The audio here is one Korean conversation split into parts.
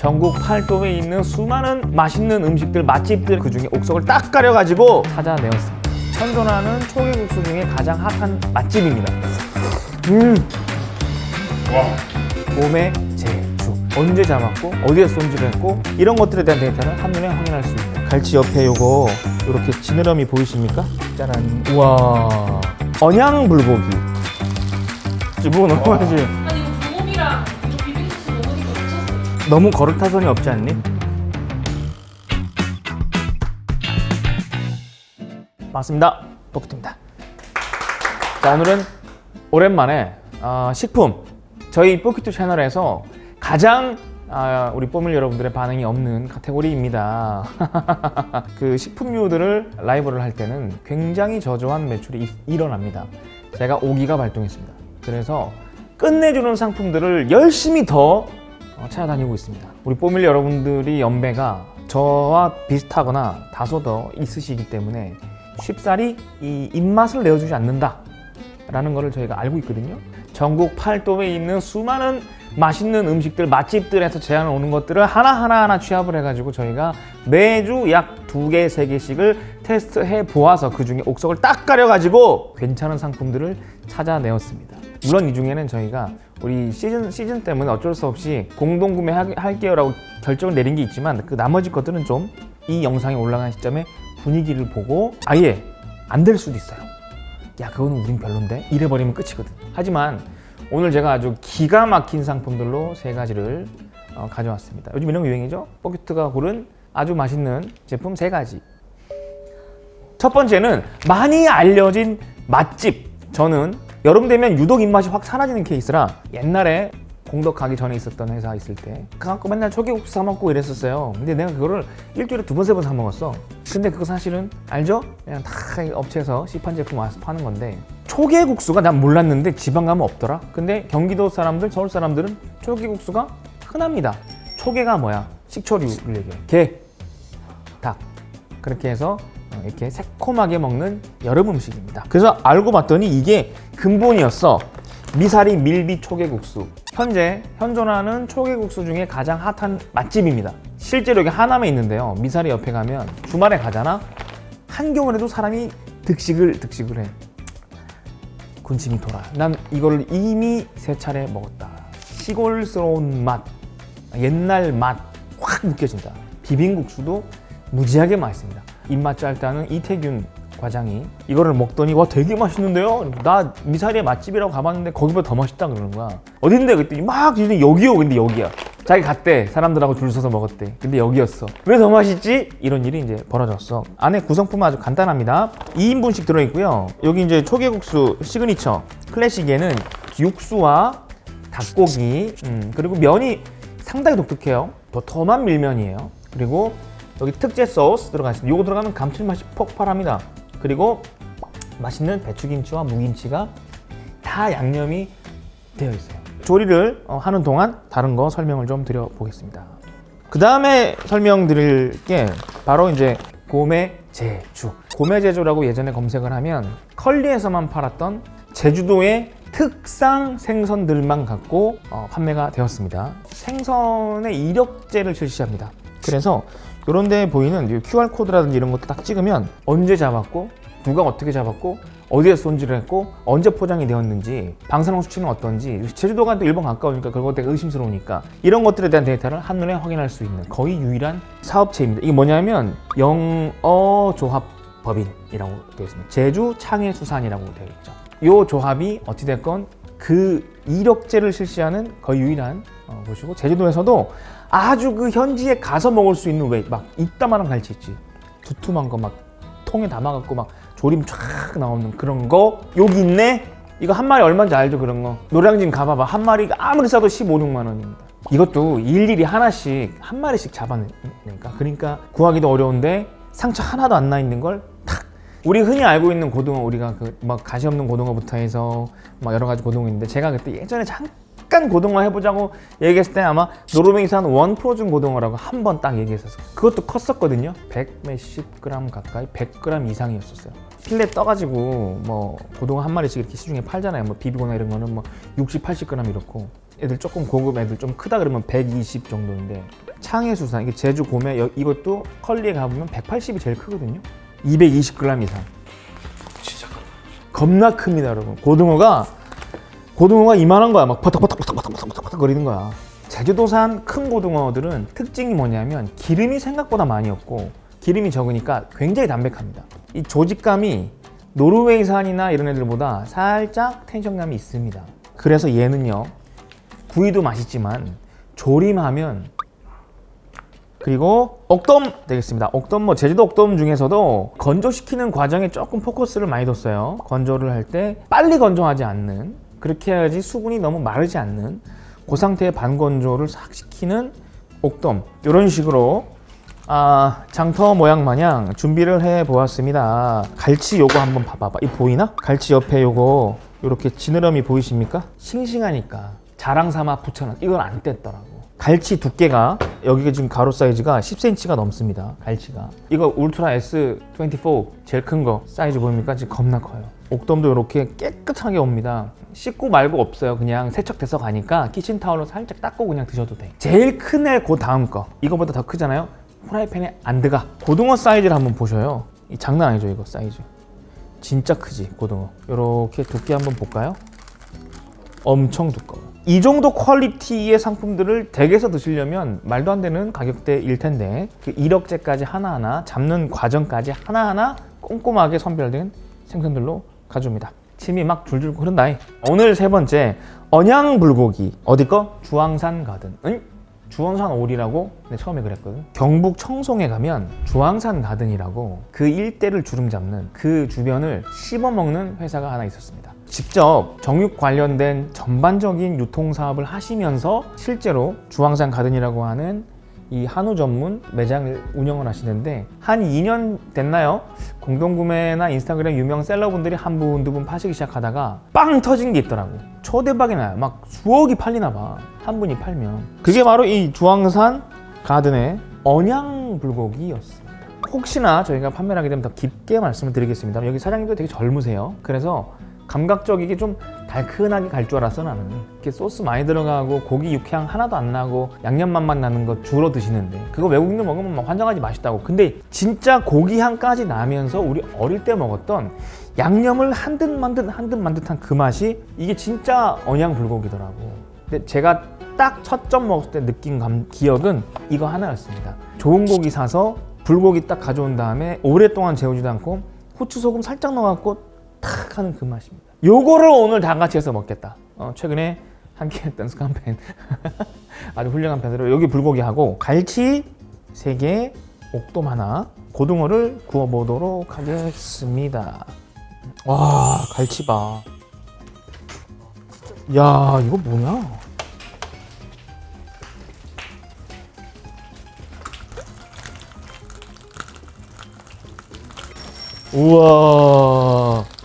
전국 팔도에 있는 수많은 맛있는 음식들, 맛집들 그 중에 옥석을 딱 가려가지고 찾아내었습니다. 현존하는 초계국수 중에 가장 핫한 맛집입니다. 음, 와, 몸의 제주. 언제 잡았고, 어디에서 손질을 했고, 이런 것들에 대한 데이터를 한눈에 확인할 수 있는. 갈치 옆에 요거, 이렇게 지느러미 보이십니까? 짜란. 우와. 언양 불고기. 뭐 맛있지? 너무 거릇타선이 없지 않니? 반갑습니다. 포크트입니다. 자, 오늘은 오랜만에 아, 식품 저희 포키트 채널에서 가장 아, 우리 뽀밀 여러분들의 반응이 없는 카테고리입니다. 그 식품류들을 라이브를 할 때는 굉장히 저조한 매출이 이- 일어납니다. 제가 5기가 발동했습니다. 그래서 끝내주는 상품들을 열심히 더 어, 찾아다니고 있습니다. 우리 뽀밀 여러분들이 연배가 저와 비슷하거나 다소 더 있으시기 때문에 쉽사리 이 입맛을 내어주지 않는다. 라는 것을 저희가 알고 있거든요. 전국 팔도에 있는 수많은 맛있는 음식들, 맛집들에서 제안을 오는 것들을 하나하나 하나 취합을 해가지고 저희가 매주 약 두 개, 세 개씩을 테스트해 보아서 그 중에 옥석을 딱 가려가지고 괜찮은 상품들을 찾아내었습니다. 물론 이 중에는 저희가 우리 시즌 시즌 때문에 어쩔 수 없이 공동 구매 할게요라고 결정을 내린 게 있지만 그 나머지 것들은 좀 이 영상이 올라간 시점에 분위기를 보고 아예 안 될 수도 있어요. 야 그거는 우린 별론데? 이래버리면 끝이거든. 하지만 오늘 제가 아주 기가 막힌 상품들로 세 가지를 어, 가져왔습니다. 요즘 이런 거 유행이죠? 포켓트가 고른 아주 맛있는 제품 세 가지. 첫 번째는 많이 알려진 맛집. 저는 여름 되면 유독 입맛이 확 사라지는 케이스라 옛날에 공덕 가기 전에 있었던 회사 있을 때 그갖고 맨날 초계국수 사 먹고 이랬었어요. 근데 내가 그거를 일주일에 두 번 세 번 사 먹었어. 근데 그거 사실은 알죠? 그냥 다이 업체에서 시판 제품 와서 파는 건데 초계국수가 난 몰랐는데 지방 가면 없더라. 근데 경기도 사람들 서울 사람들은 초계국수가 흔합니다. 초계가 뭐야? 식초류를 얘기해. 게, 닭. 그렇게 해서 어, 이렇게 새콤하게 먹는 여름 음식입니다. 그래서 알고 봤더니 이게 근본이었어. 미사리 밀비 초계국수. 현재 현존하는 초계국수 중에 가장 핫한 맛집입니다. 실제로 여기 하남에 있는데요. 미사리 옆에 가면 주말에 가잖아. 한겨울에도 사람이 득식을 득식을 해. 군침이 돌아. 난 이걸 이미 세 차례 먹었다. 시골스러운 맛, 옛날 맛 확 느껴진다. 비빔국수도 무지하게 맛있습니다. 입맛 짤다는 이태균 과장이 이거를 먹더니 와 되게 맛있는데요? 나 미사리의 맛집이라고 가봤는데 거기보다 더 맛있다 그러는 거야. 어딘데 그랬더니 막 여기요 근데 여기야. 자기 갔대 사람들하고 줄 서서 먹었대. 근데 여기였어. 왜 더 맛있지? 이런 일이 이제 벌어졌어. 안에 구성품은 아주 간단합니다. 2인분씩 들어있고요. 여기 이제 초계국수 시그니처 클래식에는 육수와 닭고기 음, 그리고 면이 상당히 독특해요. 더 덤한 밀면이에요. 그리고 여기 특제 소스 들어가 있습니다. 이거 들어가면 감칠맛이 폭발합니다. 그리고 맛있는 배추김치와 무김치가 다 양념이 되어 있어요. 조리를 어, 하는 동안 다른 거 설명을 좀 드려보겠습니다. 그 다음에 설명드릴 게 바로 이제 고메 제주. 고메 제주라고 예전에 검색을 하면 컬리에서만 팔았던 제주도의 특상 생선들만 갖고 어, 판매가 되었습니다. 생선의 이력제를 실시합니다. 그래서 이런 데 보이는 QR 코드라든지 이런 것도 딱 찍으면 언제 잡았고 누가 어떻게 잡았고 어디에서 손질을 했고 언제 포장이 되었는지 방사능 수치는 어떤지 제주도가 또 일본 가까우니까 그런 것 되게 의심스러우니까 이런 것들에 대한 데이터를 한눈에 확인할 수 있는 거의 유일한 사업체입니다. 이게 뭐냐면 영어 조합 법인이라고 되어 있습니다. 제주 창해수산이라고 되어 있죠. 이 조합이 어찌됐건 그 이력제를 실시하는 거의 유일한 어, 곳이고 제주도에서도 아주 그 현지에 가서 먹을 수 있는 왜 막 이따만한 갈치 있지. 두툼한 거 막 통에 담아갖고 막 조림 쫙 나오는 그런 거. 여기 있네? 이거 한 마리 얼마인지 알죠 그런 거? 노량진 가봐봐. 한 마리가 아무리 싸도 15, 6만 원입니다. 이것도 일일이 하나씩 한 마리씩 잡아내니까. 그러니까 구하기도 어려운데 상처 하나도 안 나 있는 걸 탁. 우리 흔히 알고 있는 고등어 우리가 그 막 가시 없는 고등어부터 해서 막 여러 가지 고등어 있는데 제가 그때 예전에 잠깐 고등어 해보자고 얘기했을 때 아마 노르웨이산 원 프로즌 고등어라고 한 번 딱 얘기했었어요. 그것도 컸었거든요. 100 몇십 그램 가까이 100 그램 이상이었었어요. 필레 떠가지고 뭐 고등어 한 마리씩 이렇게 시중에 팔잖아요. 뭐 비비고나 이런 거는 뭐 60, 80 그램 이렇고 애들 조금 고급 애들 좀 크다 그러면 120 정도인데 창해수산 이게 제주 여- 이것도 컬리에 가보면 180이 제일 크거든요. 220g 이상. 진짜 큰. 겁나 큽니다, 여러분. 고등어가 고등어가 이만한 거야. 막 버덕버덕버덕버덕버덕 거리는 거야. 제주도산 큰 고등어들은 특징이 뭐냐면 기름이 생각보다 많이 없고 기름이 적으니까 굉장히 담백합니다. 이 조직감이 노르웨이산이나 이런 애들보다 살짝 텐션감이 있습니다. 그래서 얘는요 구이도 맛있지만 조림하면 그리고 옥돔 되겠습니다. 옥돔 뭐 제주도 옥돔 중에서도 건조시키는 과정에 조금 포커스를 많이 뒀어요. 건조를 할 때 빨리 건조하지 않는 그렇게 해야지 수분이 너무 마르지 않는 그 상태의 반건조를 싹 시키는 옥돔 이런 식으로 아, 장터 모양 마냥 준비를 해 보았습니다. 갈치 요거 한번 봐봐봐. 이 보이나? 갈치 옆에 요거 요렇게 지느러미 보이십니까? 싱싱하니까 자랑 삼아 붙여놨. 이건 안 뗐더라고. 갈치 두께가 여기가 지금 가로 사이즈가 10cm가 넘습니다. 갈치가. 이거 울트라 S24 제일 큰 거 사이즈 보입니까? 지금 겁나 커요. 옥돔도 이렇게 깨끗하게 옵니다. 씻고 말고 없어요. 그냥 세척돼서 가니까 키친타올로 살짝 닦고 그냥 드셔도 돼. 제일 큰 애 그 다음 거. 이거보다 더 크잖아요. 프라이팬에 안 들어가. 고등어 사이즈를 한번 보셔요. 이 장난 아니죠 이거 사이즈. 진짜 크지 고등어. 이렇게 두께 한번 볼까요? 엄청 두꺼워. 이 정도 퀄리티의 상품들을 댁에서 드시려면 말도 안 되는 가격대일 텐데 그 1억짜까지 하나하나 잡는 과정까지 하나하나 꼼꼼하게 선별된 생선들로 가져옵니다. 침이 막 줄줄 흐른다. 오늘 세 번째 언양 불고기 어디 거? 주황산 가든. 응? 주황산 오리라고 내 처음에 그랬거든. 경북 청송에 가면 주황산 가든이라고 그 일대를 주름 잡는 그 주변을 씹어 먹는 회사가 하나 있었습니다. 직접 정육 관련된 전반적인 유통 사업을 하시면서 실제로 주황산 가든이라고 하는 이 한우 전문 매장을 운영을 하시는데 한 2년 됐나요? 공동구매나 인스타그램 유명 셀러분들이 한 분, 두 분 파시기 시작하다가 빵 터진 게 있더라고. 초대박이 나요. 막 수억이 팔리나 봐. 한 분이 팔면. 그게 바로 이 주황산 가든의 언양 불고기였습니다. 혹시나 저희가 판매를 하게 되면 더 깊게 말씀을 드리겠습니다. 여기 사장님도 되게 젊으세요. 그래서 감각적이게 좀 달큰하게 갈 줄 알았어 나는. 이렇게 소스 많이 들어가고 고기 육향 하나도 안 나고 양념 맛만 나는 거 주로 드시는데 그거 외국인들 먹으면 막 환장하지 맛있다고. 근데 진짜 고기 향까지 나면서 우리 어릴 때 먹었던 양념을 한 듯 만듯 한 듯 만 듯한 그 맛이 이게 진짜 언양 불고기더라고. 근데 제가 딱 첫 점 먹었을 때 느낀 감, 기억은 이거 하나였습니다. 좋은 고기 사서 불고기 딱 가져온 다음에 오랫동안 재우지도 않고 후추 소금 살짝 넣어갖고 탁 하는 그 맛입니다. 요거를 오늘 다 같이 해서 먹겠다. 어, 최근에 함께 했던 스칸팬 아주 훌륭한 팬으로 여기 불고기 하고 갈치 3개, 옥돔 하나, 고등어를 구워 보도록 하겠습니다. 와 갈치 봐. 야 이거 뭐냐? 우와.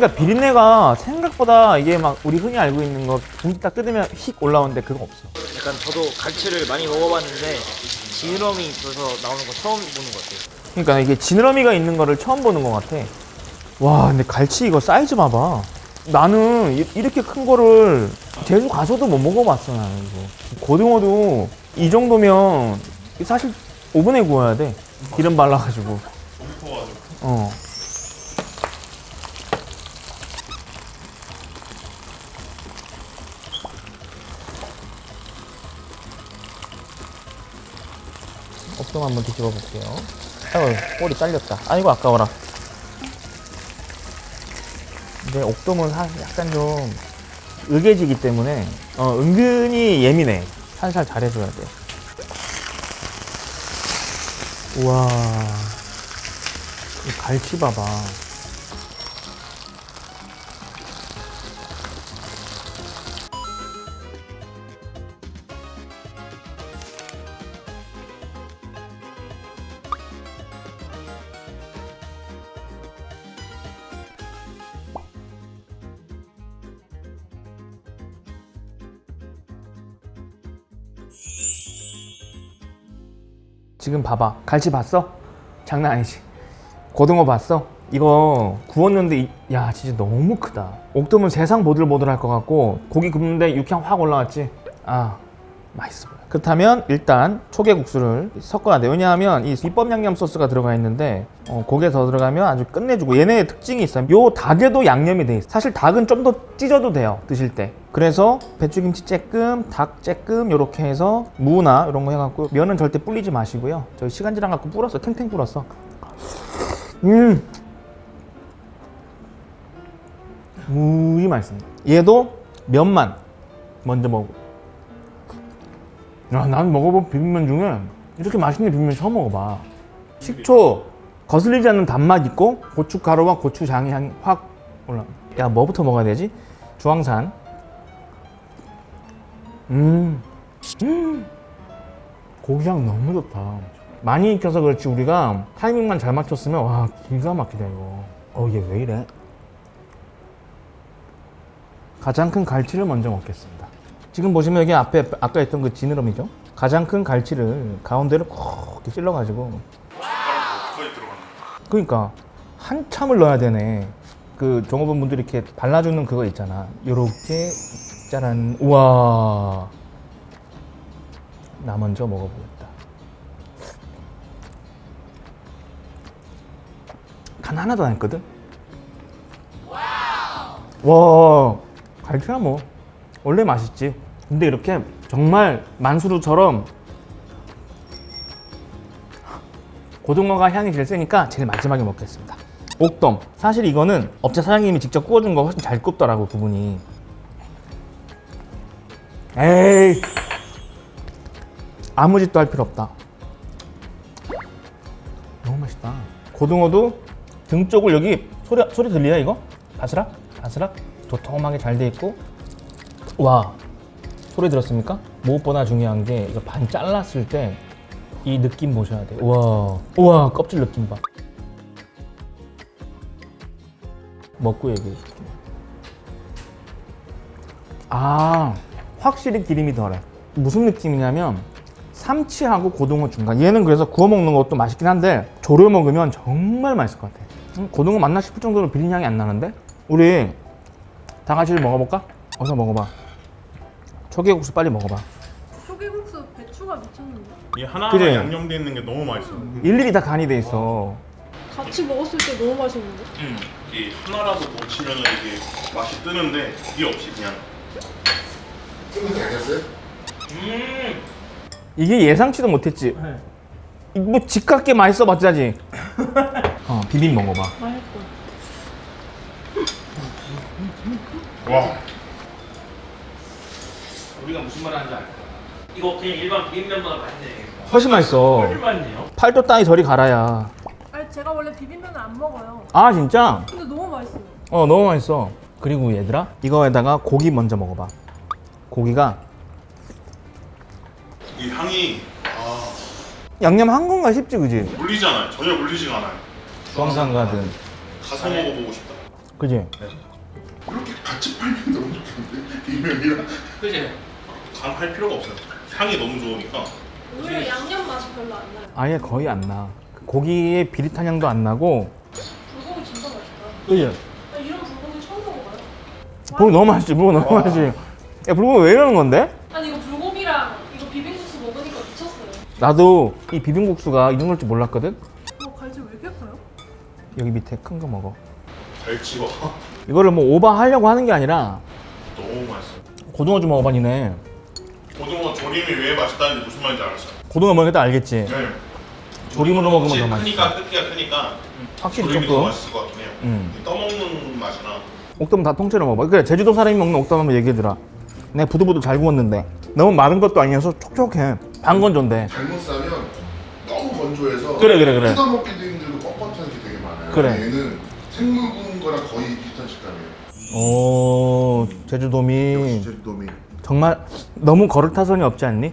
그러니까 비린내가 생각보다 이게 막 우리 흔히 알고 있는 거 봉지 딱 뜯으면 휙 올라오는데 그거 없어. 약간 저도 갈치를 많이 먹어봤는데 지느러미 있어서 나오는 거 처음 보는 것 같아요. 그러니까 이게 지느러미가 있는 거를 처음 보는 것 같아. 와, 근데 갈치 이거 사이즈 봐봐. 나는 이- 이렇게 큰 거를 제주 가서도 못 먹어봤어 나는 이거. 고등어도 이 정도면 사실 오븐에 구워야 돼. 기름 발라가지고. 어. 옥돔 한번 뒤집어 볼게요. 아이고, 꼬리 잘렸다. 아이고, 아까워라. 근데 옥돔은 사- 약간 좀 으개지기 때문에 어, 은근히 예민해. 살살 잘해줘야 돼. 우와. 이 갈치 봐봐. 지금 봐봐. 갈치 봤어? 장난 아니지. 고등어 봤어? 이거 구웠는데 이- 야 진짜 너무 크다. 옥돔은 세상 보들보들할 것 같고 고기 굽는데 육향 확 올라왔지. 아 보여. 그렇다면 일단 초계국수를 섞어야 돼요. 왜냐하면 이 비법 양념 소스가 들어가 있는데 어, 고게 더 들어가면 아주 끝내주고 얘네의 특징이 있어요. 요 닭에도 양념이 돼 있어요. 사실 닭은 좀 더 찢어도 돼요. 드실 때. 그래서 배추김치 쬐끔, 닭 쬐끔 이렇게 해서 무나 이런 거 해갖고 면은 절대 불리지 마시고요. 저희 시간지랑 갖고 불었어. 탱탱 불었어. 음. 무지 맛있습니다. 얘도 면만 먼저 먹고. 야, 난 먹어본 비빔면 중에 이렇게 맛있는 비빔면 처음 먹어봐. 식초 거슬리지 않는 단맛 있고 고춧가루와 고추장의 향이 확 올라. 야, 뭐부터 먹어야 되지? 주황산. 음. 음. 고기향 너무 좋다. 많이 익혀서 그렇지 우리가 타이밍만 잘 맞췄으면 와 기가 막히다 이거. 어 얘 왜 이래? 가장 큰 갈치를 먼저 먹겠습니다. 지금 보시면 여기 앞에 아까 했던 그 지느러미죠? 가장 큰 갈치를 가운데로 콕 찔러가지고 그러니까 한참을 넣어야 되네. 그 종업원 분들이 이렇게 발라주는 그거 있잖아. 요렇게 짜란 우와 나 먼저 먹어보겠다. 간 하나도 안 했거든. 와 갈치야 뭐 원래 맛있지. 근데 이렇게 정말 만수르처럼 고등어가 향이 제일 세니까 제일 마지막에 먹겠습니다. 옥돔. 사실 이거는 업체 사장님이 직접 구워준 거 훨씬 잘 굽더라고 그분이. 에이 아무 짓도 할 필요 없다. 너무 맛있다. 고등어도 등 쪽을 여기 소리 소리 들리나 이거? 바스락 바스락 도톰하게 잘 돼 있고 와 소리 들었습니까? 무엇보다 중요한 게 이거 반 잘랐을 때 이 느낌 보셔야 돼요. 우와, 우와, 껍질 느낌 봐. 먹고 얘기해 줄게. 아, 확실히 기름이 덜해. 무슨 느낌이냐면 삼치하고 고등어 중간. 얘는 그래서 구워 먹는 것도 맛있긴 한데 조려 먹으면 정말 맛있을 것 같아. 음, 고등어 맞나 싶을 정도로 비린 향이 안 나는데? 우리 다 같이 먹어볼까? 어서 먹어봐. 초계국수 빨리 먹어봐. 초계국수 배추가 미쳤는데? 이 하나하나 그래. 양념돼 있는 게 너무 맛있어. 일일이 다 간이 돼 있어. 같이 먹었을 때 너무 맛있는데? 음. 이 하나라도 놓치면 이게 맛이 뜨는데 그게 없이 그냥 찐이 아니었어요? 이게 예상치도 못했지. 이뭐 집같게 맛있어 봤자지. 어 비빔 먹어봐. 맛있고 와 우리가 무슨 말 하는지 알까? 이거 그냥 일반 비빔면보다 맛있네. 훨씬 맛있어. 맛있네요. 팔도 땅이 저리 갈아야. 아니 제가 원래 비빔면을 안 먹어요 아 진짜? 근데 너무 맛있어요 어 너무 맛있어. 그리고 얘들아 이거에다가 고기 먼저 먹어봐. 고기가 이 향이 아 양념 한 건가 싶지 그지? 물리지 않아요. 전혀 물리지가 않아요. 주황산 가든. 가서 먹어보고 싶다. 그지? 이렇게 같이 팔면 너무 좋은데 비빔면이랑 그지? 간할 필요가 없어요. 향이 너무 좋으니까 오히려 양념 맛이 별로 안 나요 아예 거의 안 나. 고기의 비릿한 향도 안 나고. 불고기 진짜 맛있다 그지? 나 이런 불고기 처음 먹어봐요 불고기 너무 맛있지. 불고기 너무 맛있지. 야 불고기 왜 이러는 건데? 아니 이거 불고기랑 이거 비빔국수 먹으니까 미쳤어요 나도 이 비빔국수가 이 정도일 줄 몰랐거든. 어 갈치 왜 이렇게 커요? 여기 밑에 큰 거 먹어. 잘 찍어. 이거를 뭐 오버하려고 하는 게 아니라 너무 맛있어. 고등어 좀 먹어봐 니네. 조림이 왜 맛있다는지 무슨 말인지 알았어요. 고등어 먹으니까 알겠지. 네. 조림으로 먹으면 더 맛있어. 크니까 크기가 크니까 확실히 조림이 더 조금. 맛있을 것 같긴 해요. 음. 이 떠먹는 맛이나 옥돔 다 통째로 먹어봐. 그래 제주도 사람이 먹는 옥돔 한번 얘기해주라. 내가 부들부들 잘 구웠는데 너무 마른 것도 아니어서 촉촉해. 반 건조인데. 잘못 싸면 너무 건조해서 그래, 그래, 그래. 뜯어 먹기도 힘들고 뻣뻣한 게 되게 많아요. 그래. 얘는 생물 구운 거랑 거의 비슷한 식감이에요. 오 제주돔이 제주도미. 정말 너무 거릇타선이 없지 않니?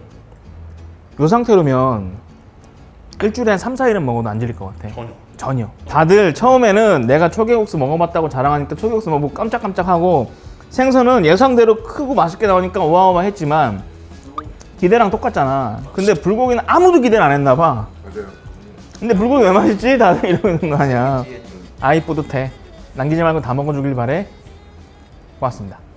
이 상태로면 일주일에 한 3, 4일은 먹어도 안 질릴 것 같아. 전혀. 전혀. 다들 처음에는 내가 초계국수 먹어봤다고 자랑하니까 초계국수 먹고 깜짝깜짝하고 생선은 예상대로 크고 맛있게 나오니까 어마어마 했지만 기대랑 똑같잖아. 근데 불고기는 아무도 기대를 안 했나 봐. 맞아요. 근데 불고기 왜 맛있지? 다들 이러는 거 아니야. 아이 뿌듯해. 남기지 말고 다 먹어주길 바래. 고맙습니다.